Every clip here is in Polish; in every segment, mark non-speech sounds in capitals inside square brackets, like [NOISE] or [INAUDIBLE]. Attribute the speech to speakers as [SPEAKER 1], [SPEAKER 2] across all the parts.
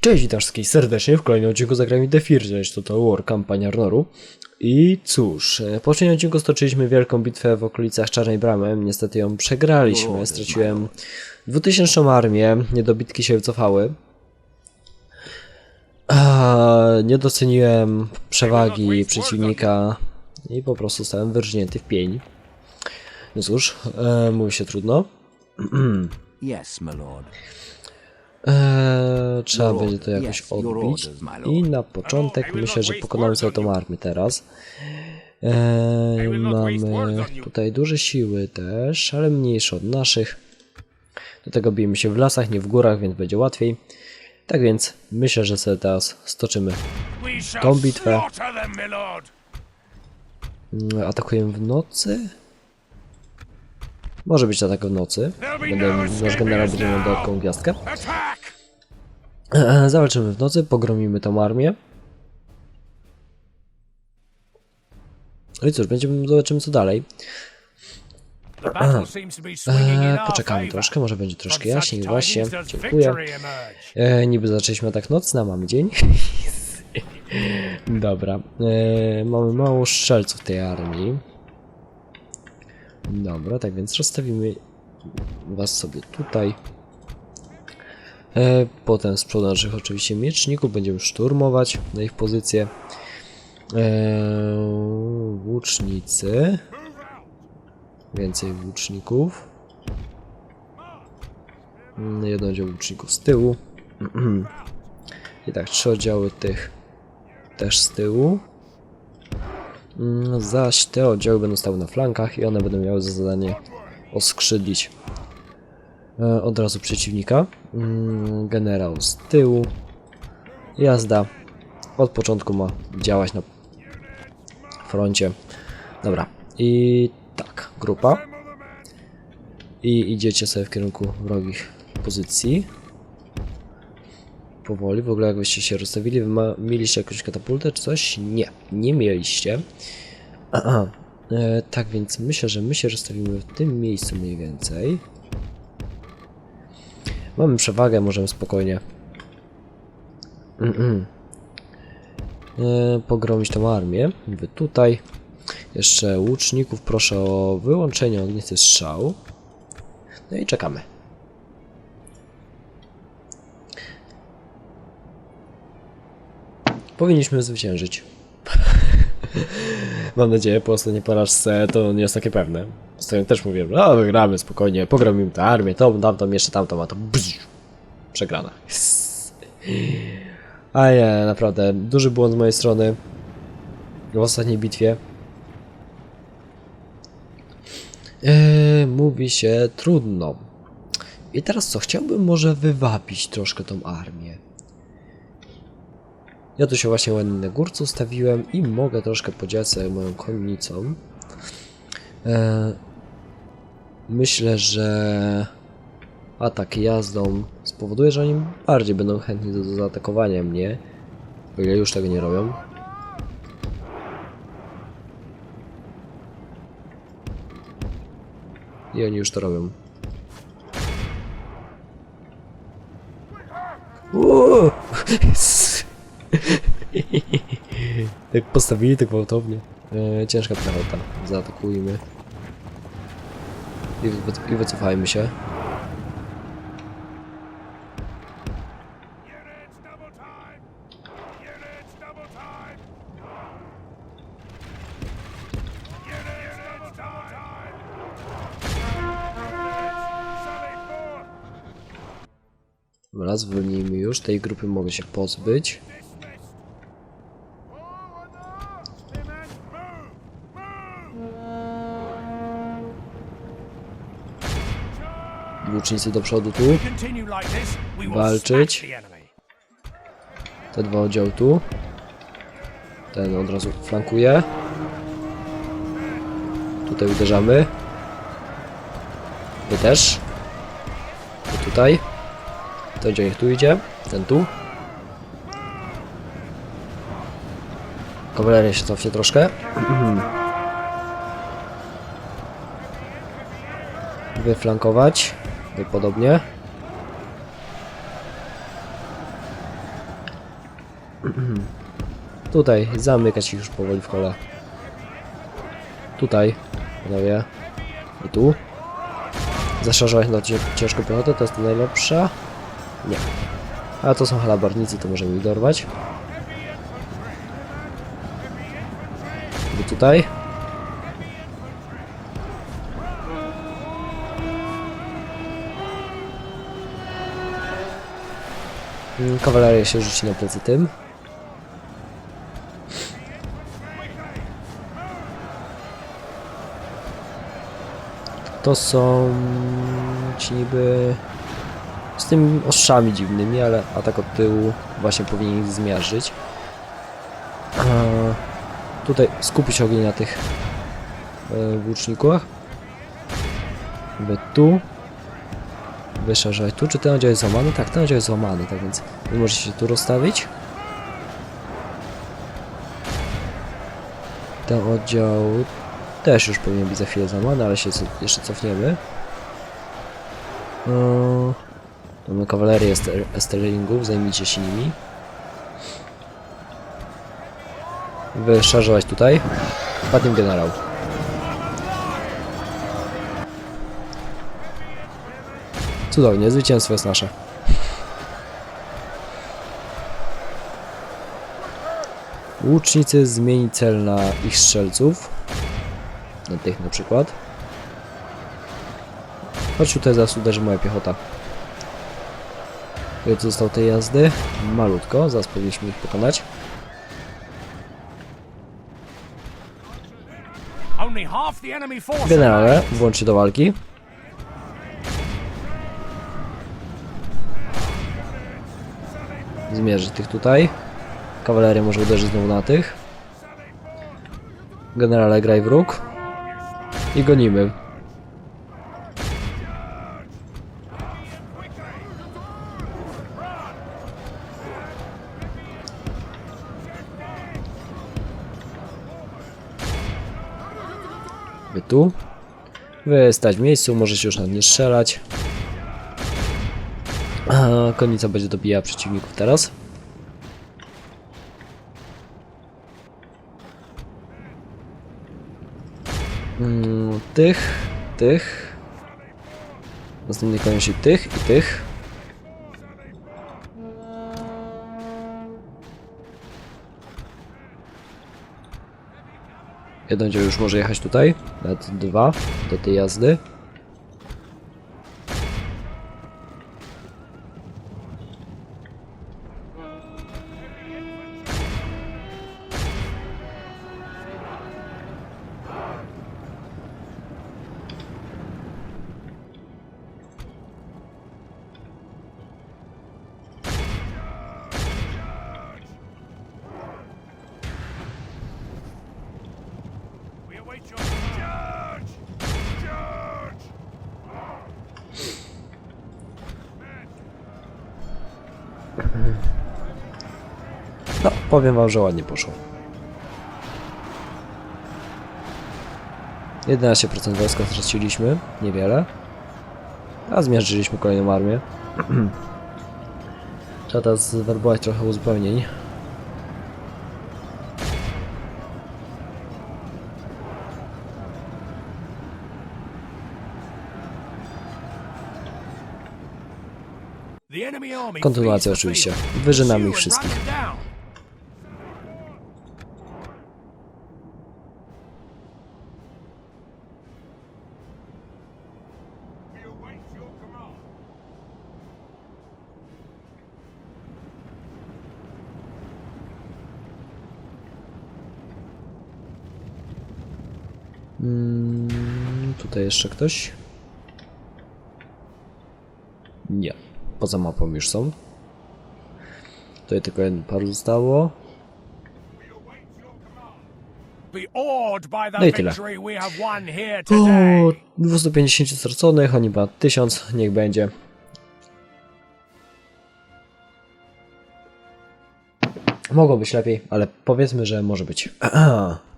[SPEAKER 1] Cześć, witam wszystkich serdecznie w kolejnym odcinku Zagrajmy The First, to to War kampania Arnoru. I cóż, e, po poprzednim odcinku stoczyliśmy wielką bitwę w okolicach Czarnej Bramy, niestety ją przegraliśmy, straciłem 2000 armię, niedobitki się wycofały. Nie doceniłem przewagi przeciwnika i po prostu stałem wyrżnięty w pień. No cóż, e, mówi się trudno. [CLEARS THROAT]
[SPEAKER 2] Yes, my lord.
[SPEAKER 1] Eee, trzeba będzie to jakoś odbić. I na początek myślę, że pokonamy sobie tą armię teraz. Eee, mamy tutaj duże siły też, ale mniejsze od naszych. Do tego bijemy się w lasach, nie w górach, więc będzie łatwiej. Tak więc myślę, że sobie teraz stoczymy.
[SPEAKER 3] Tą
[SPEAKER 1] bitwę.
[SPEAKER 3] bitwę.
[SPEAKER 1] Mm, Atakujemy w nocy? Może być atak w nocy. Będę, nasz generał będzie miał dodatkową gwiazdkę. Eee, Zawalczymy w nocy, pogromimy tą armię. No i cóż, będziemy zobaczymy co dalej. Eee, poczekamy troszkę, może będzie troszkę jaśniej. Właśnie, dziękuję. E, niby zaczęliśmy atak nocny, a mamy dzień. [LAUGHS] Dobra, e, mamy mało strzelców tej armii. Dobra, tak więc rozstawimy was sobie tutaj. E, potem z przodu naszych oczywiście mieczników będziemy szturmować na ich pozycję. E, łucznicy. Więcej łuczników. Mm, Jeden oddział łuczników z tyłu. [CLEARS THROAT] I tak, trzy oddziały tych też z tyłu. Mm, Zaś te oddziały będą stały na flankach i one będą miały za zadanie oskrzydlić e, od razu przeciwnika. Mm, Generał z tyłu. Jazda. Od początku ma działać na froncie. Dobra. I tak, grupa. I idziecie sobie w kierunku wrogich pozycji. Powoli, w ogóle jakbyście się rozstawili, ma, mieliście jakąś katapultę czy coś? Nie, nie mieliście. Aha. [CLEARS THROAT] E, tak więc myślę, że my się rozstawimy w tym miejscu mniej więcej. Mamy przewagę, możemy spokojnie Mm-mm. e, pogromić tą armię. Wy tutaj. Jeszcze łuczników proszę o wyłączenie ognisty strzał. No i czekamy. Powinniśmy zwyciężyć. [LAUGHS] Mam nadzieję, po ostatniej porażce to nie jest takie pewne. Ostatnio też mówiłem, no wygramy spokojnie, pogromimy tę armię, tą, tamtą, jeszcze tamtą, a to bzz, przegrana. [LAUGHS] A nie, naprawdę, duży błąd z mojej strony w ostatniej bitwie. Eee, mówi się trudno. I teraz co, chciałbym może wywabić troszkę tą armię. Ja tu się właśnie ładnie na górce ustawiłem i mogę troszkę podziałać sobie moją konnicą. E, myślę, że atak jazdą spowoduje, że oni bardziej będą chętni do, zaatakowania mnie. O ile już tego nie robią. I oni już to robią. Uuu! [LAUGHS] tak postawili tak gwałtownie. E, ciężka piechota. Zaatakujmy. I, I wycofajmy się. Dobra, zwolnijmy już. Tej grupy mogę się pozbyć. Łucznicy do przodu tu. Walczyć. Te dwa oddziały tu. Ten od razu flankuje. Tutaj uderzamy. Wy też. Wy tutaj. Ten oddział niech tu idzie. Ten tu. Kawaleria się cofnie troszkę. Wyflankować. Wy podobnie. [CLEARS THROAT] Tutaj, zamykać ich już powoli w kole. Tutaj, panowie. I tu. Zaszarżować na ciężką piechotę, to jest najlepsza. Nie. A to są halabarnicy, to możemy ich dorwać. I tutaj. Kawaleria się rzuci na plecy tym. To są ci niby z tymi ostrzami dziwnymi, ale atak od tyłu właśnie powinien ich zmiażdżyć. A, tutaj skupić ogień na tych e, włócznikach. Wy tu. Wyszarżać tu. Czy ten oddział jest złamany? Tak, ten oddział jest złamany, tak więc wy możecie się tu rozstawić. Ten oddział też już powinien być za chwilę złamany, ale się jeszcze cofniemy. No, mamy kawalerię Esterlingów, zajmijcie się nimi. Wyszarżować tutaj. Padnie generał. Cudownie, zwycięstwo jest nasze. Łucznicy zmieni cel na ich strzelców. Na tych na przykład. Chodź tutaj, zaraz uderzy moja piechota. Ile tu zostało tej jazdy? Malutko, zaraz powinniśmy ich pokonać. Generale, włącz się do walki. Zmierzy tych tutaj. Kawaleria może uderzyć znowu na tych. Generale, graj w róg. I gonimy. Wy tu. Wy stać w miejscu, możecie już na nie strzelać. Konica będzie dobijała przeciwników teraz. Mm, tych, tych. Następnie koniecznie tych i tych. Jeden dział już może jechać tutaj, nawet dwa do tej jazdy. Powiem wam, że ładnie poszło. 11% wojska straciliśmy, niewiele. A zmierzyliśmy kolejną armię. [CLEARS THROAT] Trzeba teraz zwerbować trochę uzupełnień. Kontynuacja oczywiście. Wyżynamy ich wszystkich. Mm, tutaj jeszcze ktoś? Nie. Poza mapą już są. Tutaj tylko jeden par zostało. No i tyle. O,
[SPEAKER 3] today.
[SPEAKER 1] 250 straconych, oni ma 1000, niech będzie. Mogło być lepiej, ale powiedzmy, że może być. [CLEARS THROAT]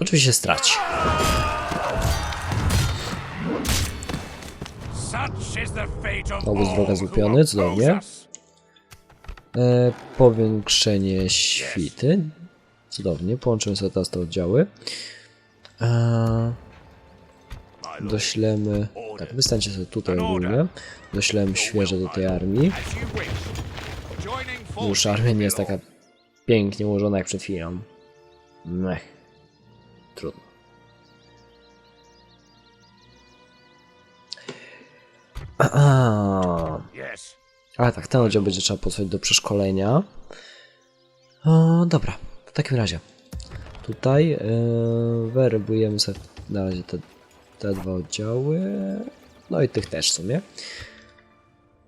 [SPEAKER 1] Oczywiście straci. Obóz wroga złupiony, cudownie. E, powiększenie świty. Cudownie, połączymy sobie teraz te oddziały. E, doślemy... Tak, wystańcie sobie tutaj ogólnie. Doślemy świeże do tej armii. Już armia nie jest taka pięknie ułożona jak przed chwilą. Mech. Trudno. A, ale tak, ten oddział będzie trzeba posłać do przeszkolenia. O, dobra, w takim razie. Tutaj yy, werbujemy sobie na razie te, te dwa oddziały. No i tych też w sumie.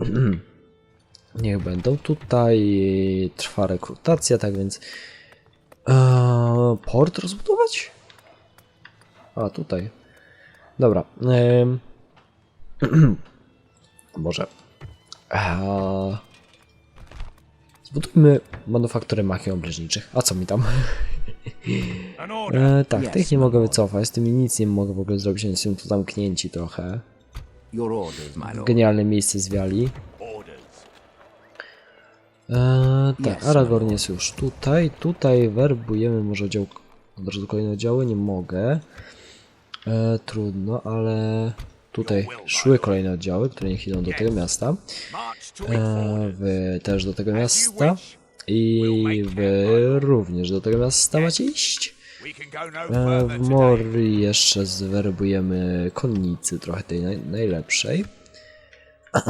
[SPEAKER 1] [CLEARS THROAT] Niech będą. Tutaj trwa rekrutacja, tak więc. Eee, port rozbudować? A, tutaj. Dobra. Może. [CLEARS THROAT] Zbudujmy manufakturę machii obleżniczych. A co mi tam? [LAUGHS] Eee, tak,
[SPEAKER 2] Yes,
[SPEAKER 1] tych nie mogę wycofać. Z tymi nic nie mogę w ogóle zrobić. Oni są tu zamknięci trochę. Genialne miejsce zwiali. Eee, tak,
[SPEAKER 2] Yes,
[SPEAKER 1] Aragorn jest już tutaj. Tutaj werbujemy może oddział. Od razu kolejne oddziały nie mogę. Eee, trudno, ale tutaj szły kolejne oddziały, które niech idą do tego miasta.
[SPEAKER 3] It
[SPEAKER 1] wy też do tego miasta. I wy również do tego miasta macie iść.
[SPEAKER 3] Further
[SPEAKER 1] w. Mori jeszcze zwerbujemy konnicy trochę tej naj, najlepszej. [CLEARS THROAT]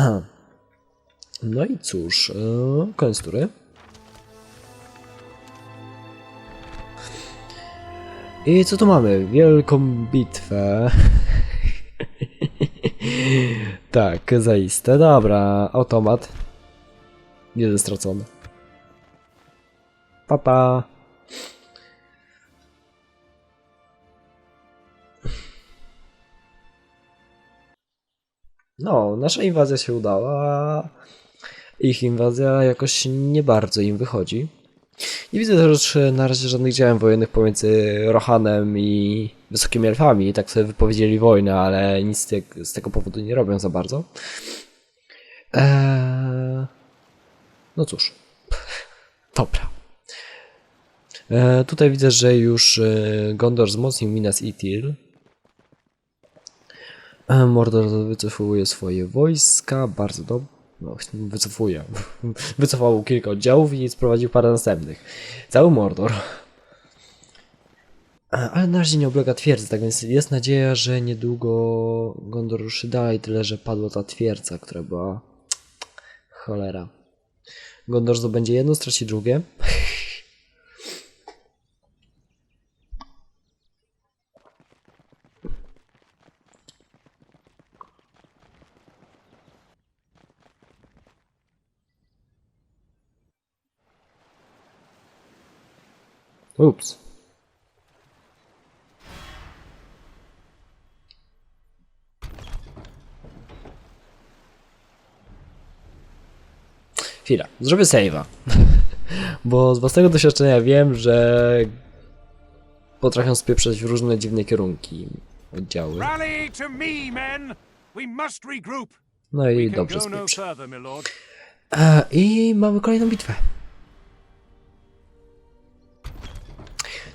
[SPEAKER 1] No i cóż, eee, koniec tury. I co tu mamy? Wielką bitwę. [LAUGHS] tak, zaiste. Dobra, automat. Jeden stracony. Papa. Pa. No, nasza inwazja się udała. a Ich inwazja jakoś nie bardzo im wychodzi. Nie widzę też na razie żadnych działań wojennych pomiędzy Rohanem i Wysokimi Elfami. Tak sobie wypowiedzieli wojnę, ale nic z, te- z tego powodu nie robią za bardzo. Eee... No cóż. [LAUGHS] Dobra. E, tutaj widzę, że już e, Gondor wzmocnił Minas Ithil. E, Mordor wycofuje swoje wojska, bardzo dobrze. No, wycofuje. [LAUGHS] Wycofał kilka oddziałów i sprowadził parę następnych. Cały Mordor. Ale na razie nie oblega twierdzy, tak więc jest nadzieja, że niedługo Gondor ruszy dalej, tyle że padła ta twierdza, która była... [TSK] Cholera. Gondor zdobędzie jedno, straci drugie. Ups. Chwila, zrobię save'a. [LAUGHS] Bo z własnego doświadczenia wiem, że potrafią spieprzać w różne dziwne kierunki oddziały. No i dobrze
[SPEAKER 3] no
[SPEAKER 1] spieprz.
[SPEAKER 3] further, my lord.
[SPEAKER 1] E, I mamy kolejną bitwę.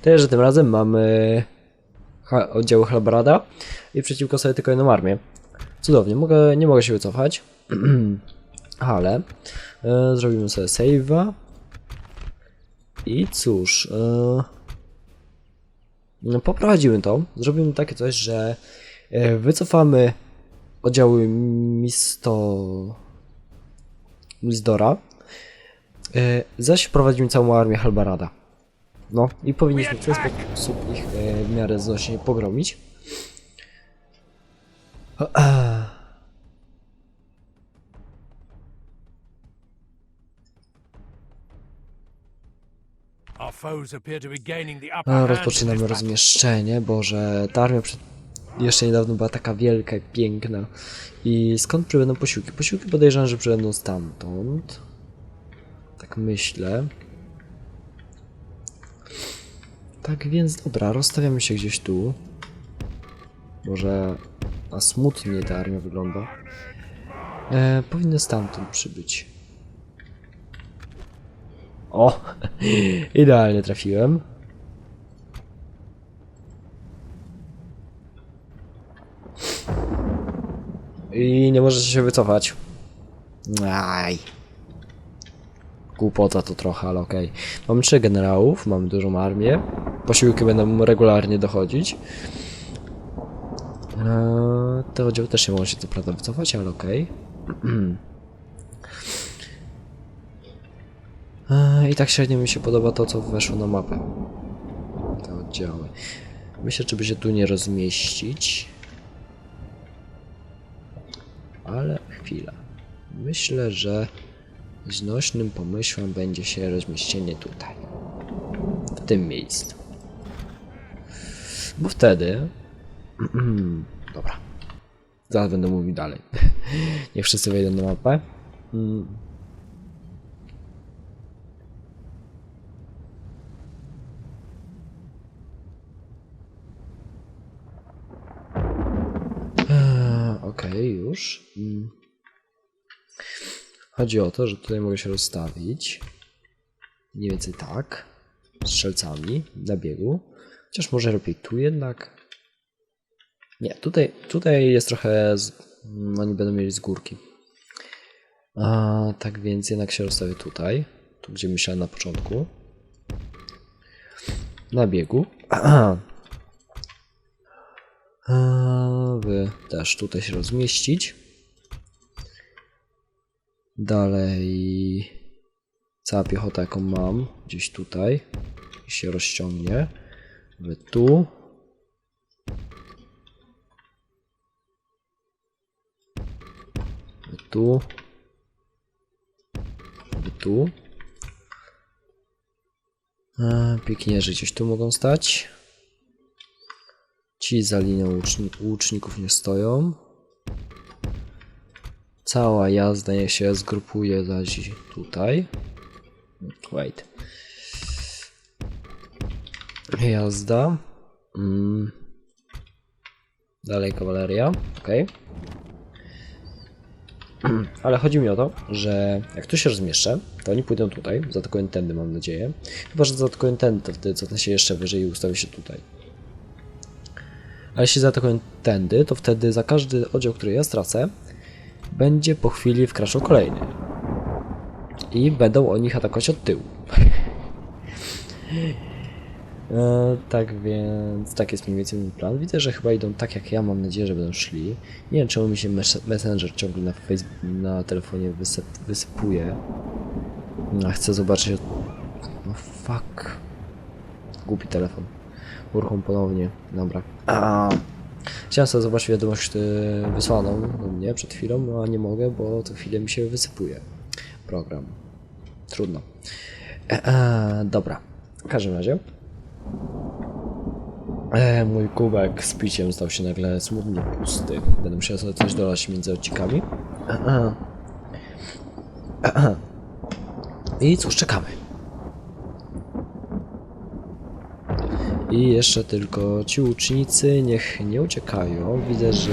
[SPEAKER 1] Tyle, że tym razem mamy ha- oddziały Halbarada i przeciwko sobie tylko jedną armię. Cudownie, mogę, nie mogę się wycofać, [CLEARS THROAT] ale e, zrobimy sobie save'a i cóż, e, no, poprowadzimy to, zrobimy takie coś, że e, wycofamy oddziały Misto... Mizdora, e, zaś wprowadzimy całą armię Halbarada. No i powinniśmy w ten sposób ich e, w miarę znośnie pogromić.
[SPEAKER 3] In
[SPEAKER 1] rozpoczynamy rozmieszczenie, Boże, ta armia przed... jeszcze niedawno była taka wielka i piękna. I skąd przybędą posiłki? Posiłki podejrzewam, że przybędą stamtąd. Tak myślę. Tak więc, dobra, rozstawiamy się gdzieś tu. Może... A smutnie ta armia wygląda. E, powinny stamtąd przybyć. O! [LAUGHS] Idealnie trafiłem. I nie możecie się wycofać. Aj. Głupota to trochę, ale okej. Mamy trzech generałów, mamy dużą armię. Posiłki będą regularnie dochodzić. Eee, te oddziały też nie mogą się co prawda wycofać, ale okej. Eee, [CLEARS THROAT] I tak średnio mi się podoba to, co weszło na mapę. Te oddziały. Myślę, czy by się tu nie rozmieścić. Ale chwila. Myślę, że znośnym pomysłem będzie się rozmieszczenie tutaj. W tym miejscu. Bo wtedy. [CLEARS THROAT] Dobra. Zaraz będę mówił dalej. [LAUGHS] Niech wszyscy wejdą na mapę. Mm. Eee, Okej, już. Chodzi o to, że tutaj mogę się rozstawić. Mniej więcej tak. Strzelcami na biegu. Chociaż może lepiej tu jednak. Nie, tutaj, tutaj jest trochę. Z... no, Oni będą mieli z górki. A, tak więc jednak się rozstawię tutaj. Tu gdzie myślałem na początku. Na biegu. [CLEARS THROAT] A, wy też tutaj się rozmieścić. Dalej cała piechota jaką mam gdzieś tutaj i się rozciągnie. Wy tu. Wy tu. Wy tu. A, pieknierzy gdzieś tu mogą stać. Ci za linią łuczni łuczników nie stoją. Cała jazda niech się zgrupuje zaś tutaj. Wait. Jazda. Mm. Dalej kawaleria. Ok. [CLEARS THROAT] Ale chodzi mi o to, że jak tu się rozmieszczę, to oni pójdą tutaj, zaatakują tędy mam nadzieję. Chyba, że zaatakują tędy, to wtedy cofnę się jeszcze wyżej i ustawię się tutaj. Ale jeśli zaatakują tędy, to wtedy za każdy oddział, który ja stracę, będzie po chwili wkraczał kolejny. I będą oni atakować od tyłu. [LAUGHS] e, tak więc, tak jest mniej więcej mój plan. Widzę, że chyba idą tak jak ja, mam nadzieję, że będą szli. Nie wiem, czemu mi się mes- Messenger ciągle na, na telefonie wysyp- wysypuje. No, chcę zobaczyć... No fuck. Głupi telefon. Uruchom ponownie. Dobra. A. Chciałem sobie zobaczyć wiadomość y, wysłaną do mnie przed chwilą, a nie mogę, bo co chwilę mi się wysypuje program. Trudno. E, e, dobra. W każdym razie. E, mój kubek z piciem stał się nagle smutnie pusty. Będę musiał sobie coś dolać między odcinkami. E, e. E, e. I cóż, czekamy. I jeszcze tylko ci łucznicy niech nie uciekają. Widzę, że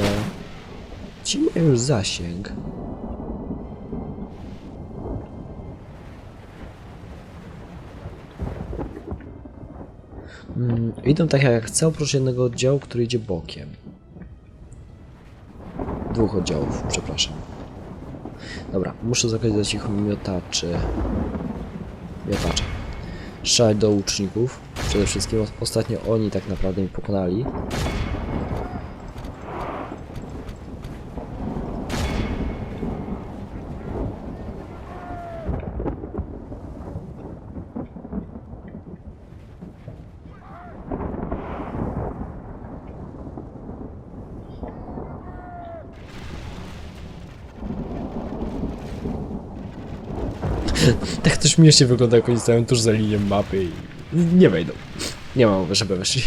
[SPEAKER 1] ci mają już zasięg. Mm, idą tak jak chcę, oprócz jednego oddziału, który idzie bokiem. Dwóch oddziałów, przepraszam. Dobra, muszę zakazać ich miotaczy. Miotacze. Strzelać do łuczników. Przede wszystkim ostatnio oni tak naprawdę mi pokonali. tak to śmiesznie wygląda, jak oni stoją tuż za linią mapy i nie wejdą. Nie ma mowy, żeby weszli.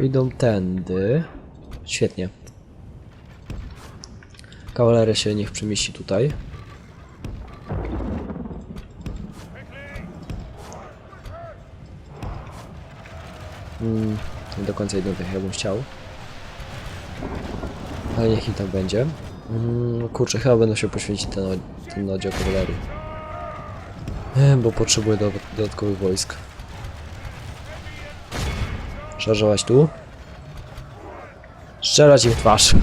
[SPEAKER 1] Idą tędy. Świetnie. Kawaleria się niech przemieści tutaj. Mm, nie do końca idą tak, jakbym chciał. Ale niech i tak będzie. Mm, kurczę, chyba będę się poświęcić ten, ten oddział kawalerii. E, Bo potrzebuję do, dodatkowych wojsk. Szarżować tu. Strzelać im w twarz.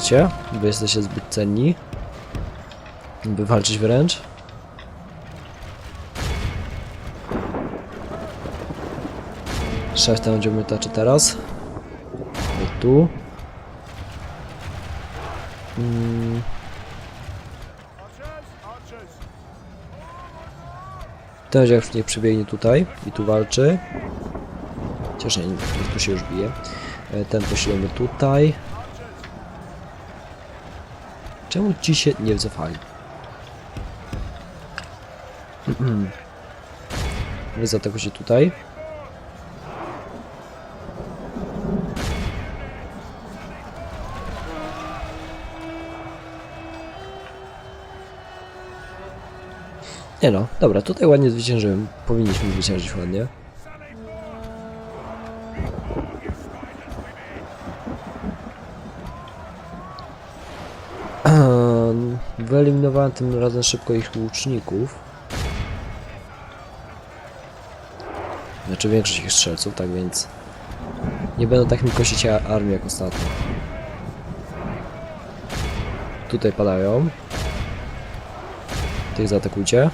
[SPEAKER 1] Się, bo jesteście zbyt cenni. By walczyć wręcz. Szef ten będzie miotaczy teraz. I tu. Mm. Ten niech przybiegnie tutaj i tu walczy. Chociaż nie, tu się już bije. E, Ten poślemy tutaj. Czemu ci się nie wycofali? [CLEARS THROAT] Wy zaatakujcie tutaj. Nie no, dobra, tutaj ładnie zwyciężyłem. Powinniśmy zwyciężyć ładnie. Ehm, Wyeliminowałem tym razem szybko ich łuczników. Znaczy większość ich strzelców, tak więc nie będą tak mi kosić a- armię jak ostatnio. Tutaj padają. Tych zaatakujcie.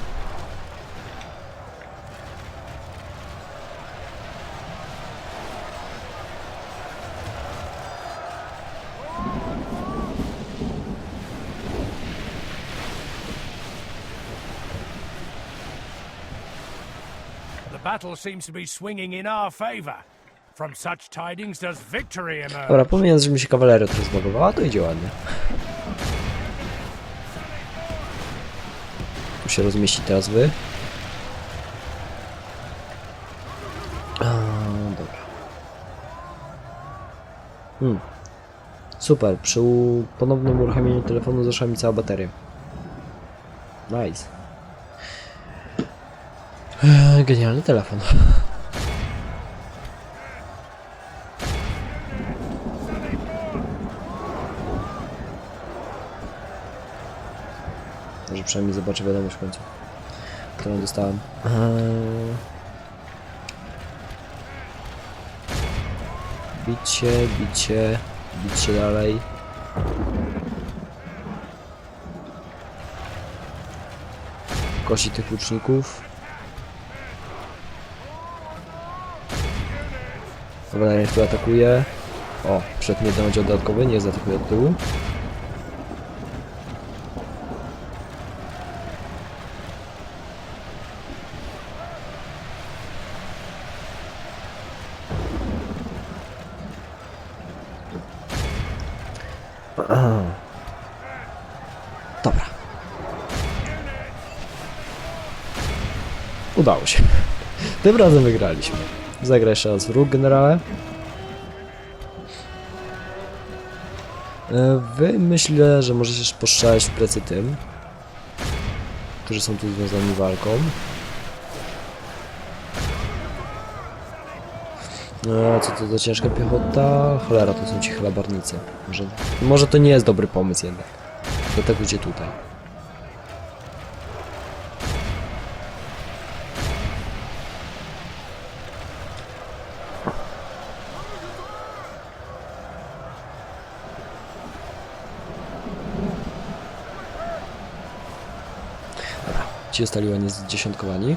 [SPEAKER 3] Battle seems to be swinging in our favor. From such tidings does victory emerge.
[SPEAKER 1] Dobra, pomijając, że mi się kawaleria trochę to idzie ładnie. Tu się rozmieści teraz wy. A, dobra. Hmm. Super, przy ponownym uruchomieniu telefonu zeszła mi cała bateria. Nice. Genialny telefon. Może przynajmniej zobaczę wiadomość w końcu, którą dostałem. Eee... Bicie, bicie, bicie dalej. Kosi tych łuczników. Dobra, tu atakuje. O, przed mnie oddział dodatkowy, nie zaatakuje od tyłu. [CLEARS THROAT] Udało się. [LAUGHS] Tym razem wygraliśmy. Zagraj jeszcze raz wróg, generale. E, Wy myślę, że możecie postrzelać w plecy tym, którzy są tu związani walką. E, Co to za ciężka piechota? Cholera, to są ci chalabarnicy. Może, może to nie jest dobry pomysł jednak. Dlatego idzie tutaj. Ci zostali oni zdziesiątkowani.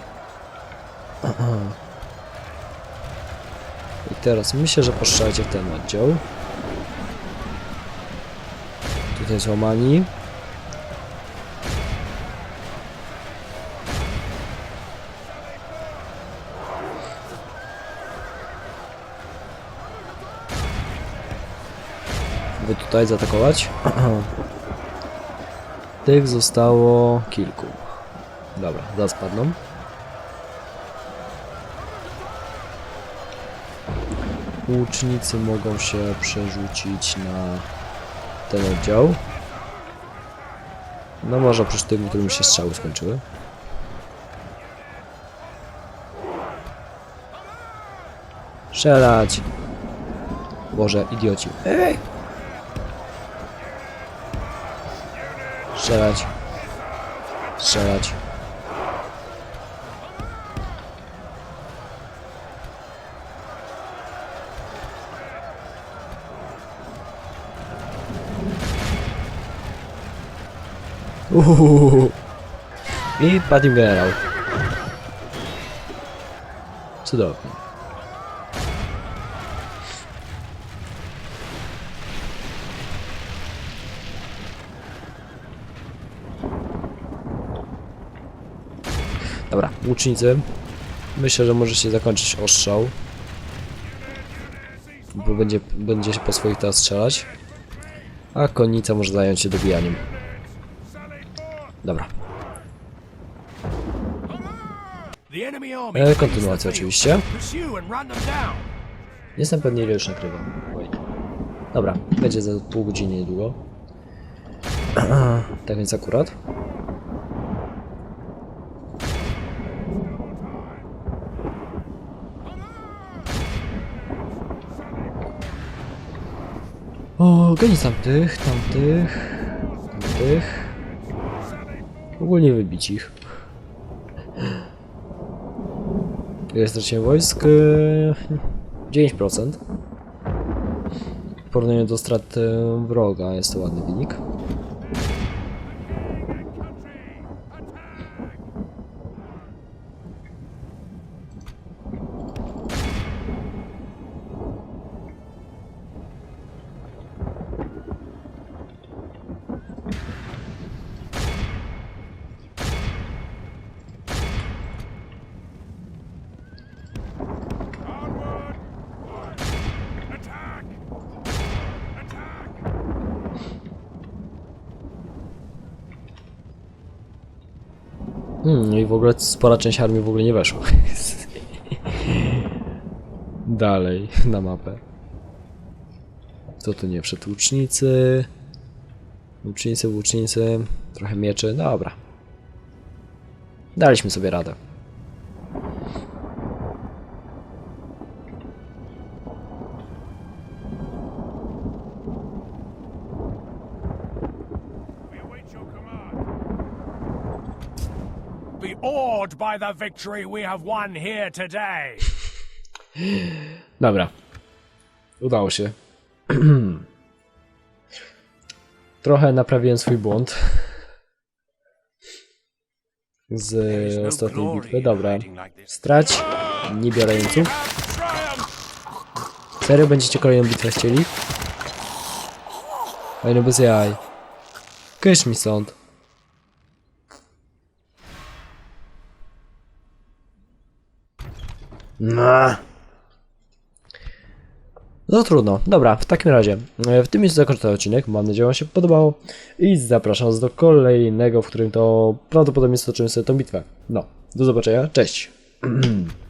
[SPEAKER 1] I teraz myślę, że postrzelajcie w ten oddział. Tutaj złamani. Wy tutaj zaatakować. [CLEARS THROAT] Tych zostało kilku. Dobra, zaraz padną. Łucznicy mogą się przerzucić na ten oddział. No może oprócz tych, którym się strzały skończyły. Strzelać! Boże, idioci. Ej! Strzelać. Strzelać. Uhuhuhu. I padł generał. Cudownie. Dobra, łucznicy. Myślę, że może się zakończyć ostrzał. Bo będzie, będzie się po swoich teraz strzelać. A konnica może zająć się dobijaniem. Dobra. E, kontynuacja oczywiście. Jestem pewnie ile już nagrywam. Dobra, będzie za pół godziny niedługo. [CLEARS THROAT] tak więc akurat. O, goni tamtych, tamtych, tamtych. Ogólnie wybić ich. Ile straciłem wojsk? Eee, 9%. W porównaniu do strat e, wroga jest to ładny wynik. Hmm, i w ogóle spora część armii w ogóle nie weszła. [LAUGHS] Dalej na mapę. Co tu nie? Łucznicy. Łucznicy, łucznicy. Trochę mieczy. Dobra. Daliśmy sobie radę.
[SPEAKER 3] We await your command. Be awed by the victory we have won here today. [LAUGHS]
[SPEAKER 1] Dobra. Udało się. [CLEARS THROAT] Trochę naprawiłem swój błąd. Z
[SPEAKER 3] no
[SPEAKER 1] ostatniej bitwy. Dobra. Strać. Nie biorę jeńców. Serio będziecie kolejną bitwę chcieli? Oj, no bez jaj. Kysz mi stąd. No. No trudno. Dobra, w takim razie e, w tym miejscu zakończę ten odcinek. Mam nadzieję, że Wam się podobało. I zapraszam Was do kolejnego, w którym to prawdopodobnie stoczymy sobie tą bitwę. No, do zobaczenia. Cześć. [CLEARS THROAT]